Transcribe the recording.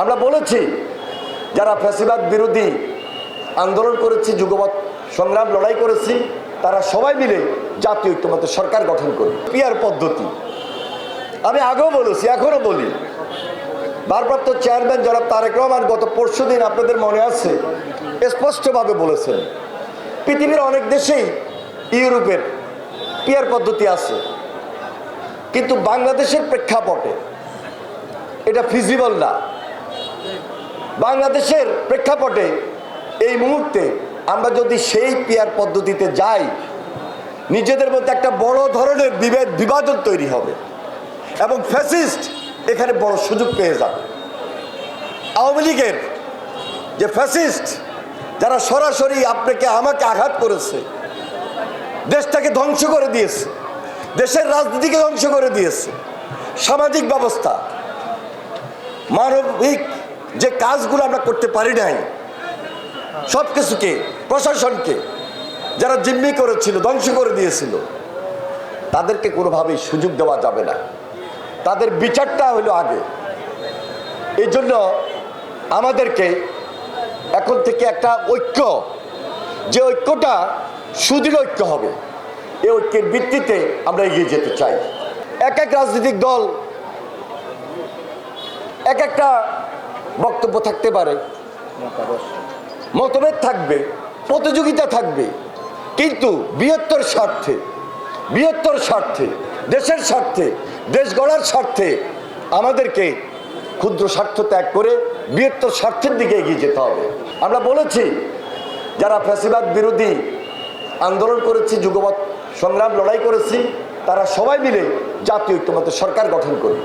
আমরা বলেছি, যারা ফ্যাসিবাদ বিরোধী আন্দোলন করেছি, যুগপৎ সংগ্রাম, লড়াই করেছি, তারা সবাই মিলে জাতীয় ঐক্যমত সরকার গঠন করবে পিয়ার পদ্ধতি। আমি আগেও বলেছি, এখনও বলি। ভারপ্রাপ্ত চেয়ারম্যান জনাব তারেক রহমান গত পরশু দিন আপনাদের মনে আছে, স্পষ্টভাবে বলেছেন, পৃথিবীর অনেক দেশেই ইউরোপের পিয়ার পদ্ধতি আছে, কিন্তু বাংলাদেশের প্রেক্ষাপটে এটা ফিজিবল না। বাংলাদেশের প্রেক্ষাপটে এই মুহূর্তে আমরা যদি সেই পিয়ার পদ্ধতিতে যাই, নিজেদের মধ্যে একটা বড় ধরনের বিভেদ, বিভাজন তৈরি হবে এবং ফ্যাসিস্ট এখানে বড় সুযোগ পেয়ে যাবে। আওয়ামী লীগের যে ফ্যাসিস্ট যারা সরাসরি আপনাকে, আমাকে আঘাত করেছে, দেশটাকে ধ্বংস করে দিয়েছে, দেশের রাজনীতিকে ধ্বংস করে দিয়েছে, সামাজিক ব্যবস্থা, মানবিক যে কাজগুলো আমরা করতে পারি নাই, সব কিছুকে, প্রশাসনকে, যারা জিম্মি করেছিল, ধ্বংস করে দিয়েছিল, তাদেরকে কোনোভাবেই সুযোগ দেওয়া যাবে না। তাদের বিচারটা হলো আগে। এই জন্য আমাদেরকে এখন থেকে একটা ঐক্য, যে ঐক্যটা সুদৃঢ় ঐক্য হবে এই ঐক্যের ভিত্তিতে আমরা এগিয়ে যেতে চাই। এক এক রাজনৈতিক দল, এক একটা বক্তব্য থাকতে পারে। মতভেদ থাকবে, প্রতিযোগিতা থাকবে। কিন্তু বৃহত্তর স্বার্থে বৃহত্তর স্বার্থে, দেশের স্বার্থে, দেশ গড়ার স্বার্থে আমাদেরকে ক্ষুদ্র স্বার্থ ত্যাগ করে বৃহত্তর স্বার্থের দিকে এগিয়ে যেতে হবে। আমরা বলেছি, যারা ফ্যাসিবাদ বিরোধী আন্দোলন করেছি, যুগপৎ সংগ্রাম লড়াই করেছি, তারা সবাই মিলে জাতীয় ঐক্যমত সরকার গঠন করবে